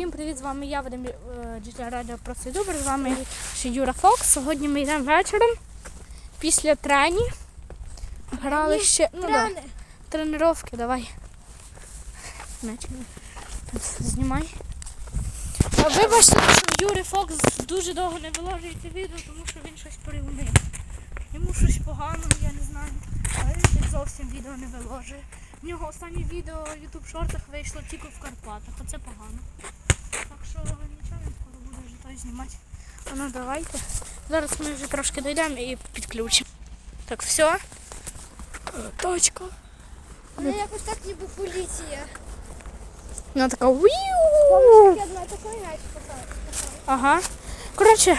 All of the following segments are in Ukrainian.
Всім привіт, з вами я, Вадим е, Радіо Просто Добре, з вами ще Юра Фокс. Сьогодні ми йдемо вечором після трені. Грали ще ну, да, тренировки, давай. Знімай. Вибачте, що Юрій Фокс дуже довго не виложується відео, тому що він щось переумив. Йому щось погано, я не знаю. Але він зовсім відео не виложує. В нього останнє відео в YouTube шортах вийшло тільки в Карпатах, а це погано. Так що нічого він скоро буде вже той знімати. А ну давайте. Зараз ми вже трошки дійдемо і підключимо. Так, все. Точка. Вона якось так ніби поліція. Вона така віу. Ага. Коротше,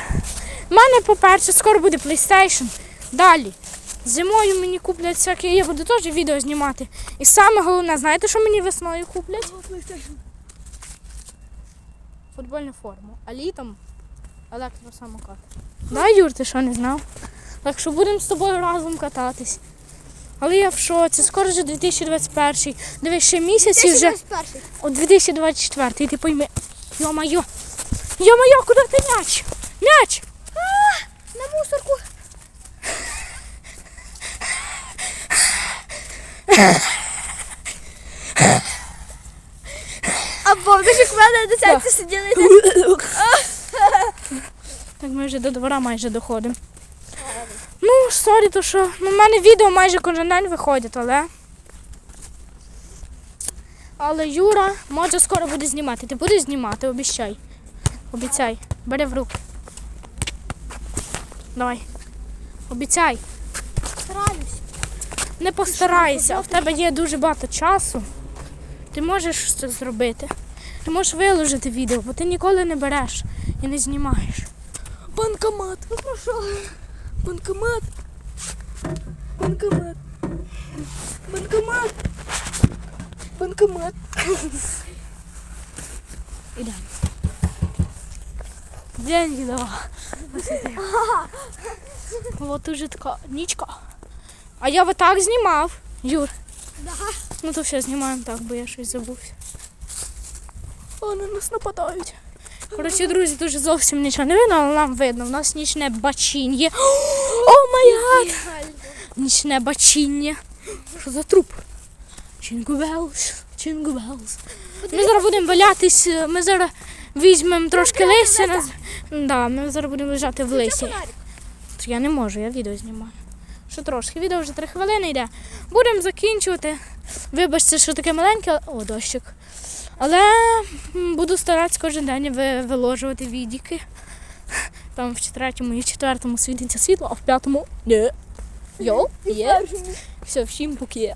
в мене, по-перше, скоро буде PlayStation. Далі. Зимою мені куплять всякі, я буду теж відео знімати. І саме головне, знаєте, що мені весною куплять? Футбольну форму. А літом електросамокат. Да, Юр, ти що не знав? Так що будемо з тобою разом кататись. Але я в шоці, скоро вже 2021. Дивись, ще місяць і вже. перший. О, 2024, ти пойми. Йо-моє. Йо-моє, куди ти м'яч? М'яч! На мусорку. А помниш, в мене дитяці сиділи. Так ми вже до двора майже доходимо. Ну, сорі, то що. Ну, в мене відео майже кожен день виходять, але. Але Юра може скоро буде знімати. Ти будеш знімати, обіцяй. Обіцяй. Бери в руки. Давай. Обіцяй. Стараюсь. Не постарайся, в тебе є дуже багато часу. Ти можеш це зробити. Ти можеш виложити відео, бо ти ніколи не береш і не знімаєш. Банкомат. Ну про що? Банкомат. Банкомат. Банкомат. Банкомат. Ідемо. Деньги давай. Вот уже така нічка. А я вот так знімав, Юр. Да. Ну то все, знімаємо так, бо я щось забувся. О, на нас нападають. Коротше, друзі, дуже зовсім нічого не видно, але нам видно. У нас нічне бачіння. О май гад! Нічне бачіння. Що за труп? Чінгу Белс, Ми зараз будемо валятись, ми зараз візьмемо трошки листя. На... Да, ми зараз будемо лежати в лисі. Я не можу, я відео знімаю. Що трошки, відео вже три хвилини йде. Будемо закінчувати. Вибачте, що таке маленьке, о, дощик. Але буду старатися кожен день виложувати відіки. Там в третьому і в четвертому світиться світло, а в п'ятому ні. Йо, є. Все, всім поки.